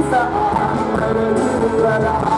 I'm ready to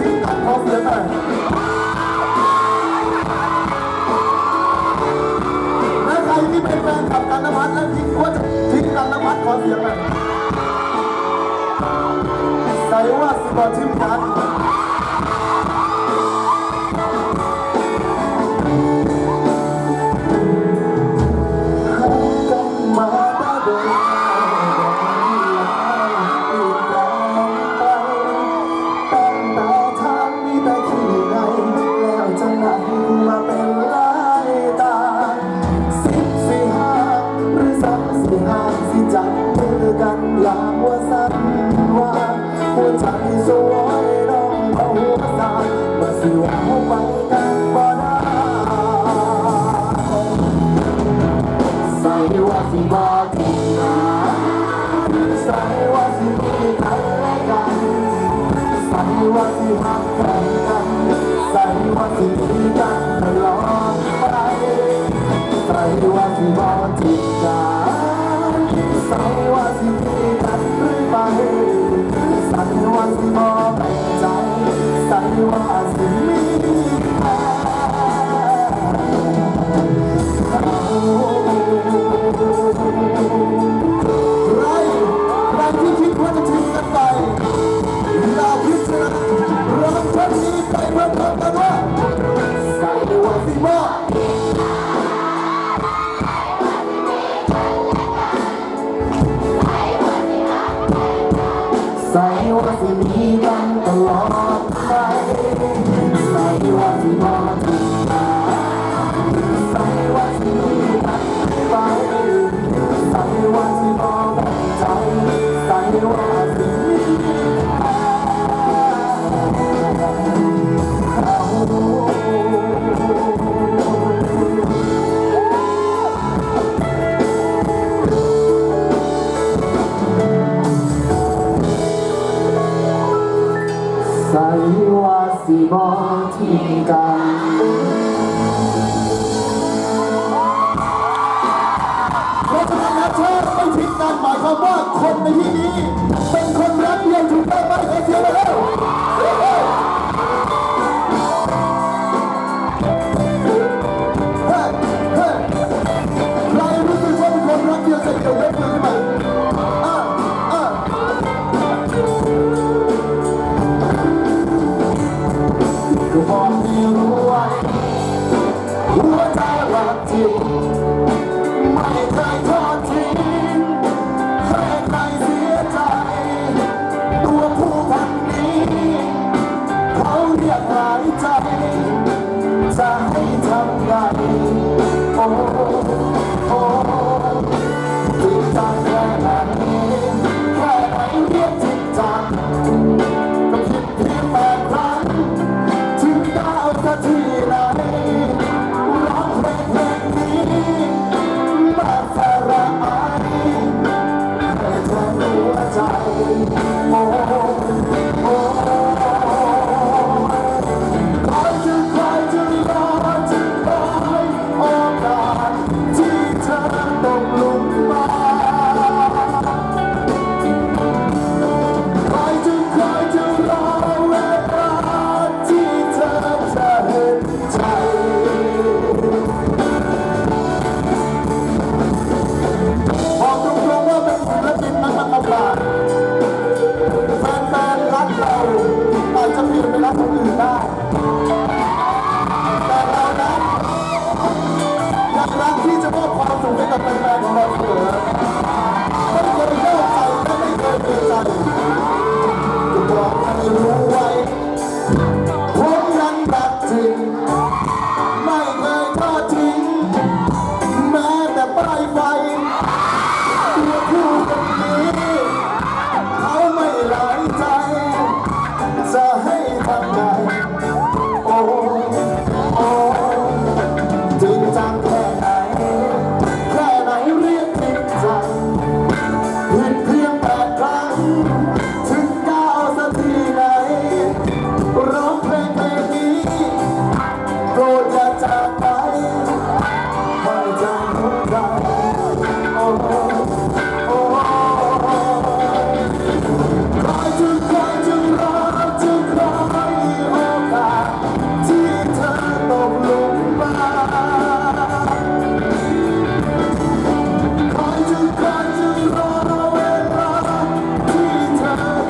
และใครที่เป็นแฟนคลับกันนภัทรแะทิ้งว่าทิ้งกันนภัทรขอเสียงหน่อยใส่ว่าสิบอทิมกาน ว่าสิบอกที่นาใส่ว่าสิมีกันและกันใส่ว่าสิหัก กสิน ใสว่าสิบอทิ้กันเราจะนั้นนะเชิญไม่ทิ้งกันหมายความว่าคนในที่นี้ เป็นคนรักเดียวถูกต้งไหมขอเสียงแล้ว รู้ไว้หัวใจรักจริง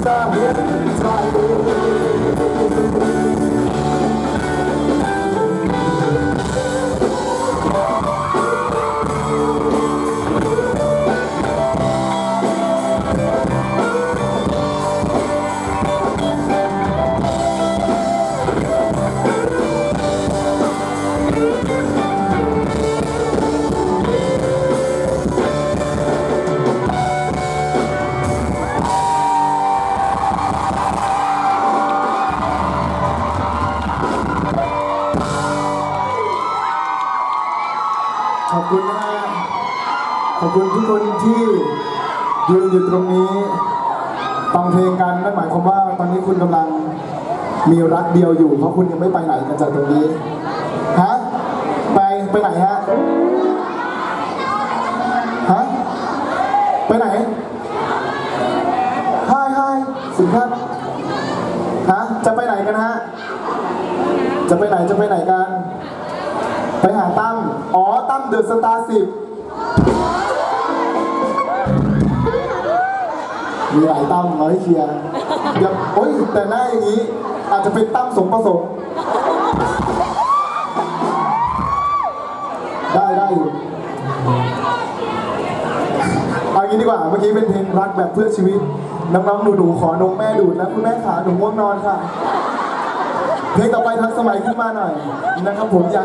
Tá traidor คุณทุกคนที่ยืนอยู่ตรงนี้ฟังเพลงกันนั่นหมายความว่าตอนนี้คุณกำลังมีรักเดียวอยู่ เพราะคุณยังไม่ไปไหนกันจากตรงนี้ฮะไปไปไหนฮะฮะไปไหนฮายฮายสิครับฮะจะไปไหนกันฮะจะไปไหนจะไปไหนกัน ไปหาตั้มอ๋อตั้มเดอะสตาร์สิบ มีหลายตั้มมาให้เคลียร์เดี๋ยวโอ้ยแต่หน้าอย่างนี้ อาจจะเป็นตั้มสมประสงค์ได้ได้อยู่เอางี้ดีกว่าเมื่อกี้เป็นเพลงรักแบบเพื่อชีวิต น้องๆหนูๆขอนมแม่ดูดนะคุณแม่ขาหนูง่วงนอนค่ะ เพลงต่อไปทันสมัยขึ้นมาหน่อยนะครับผมอยาก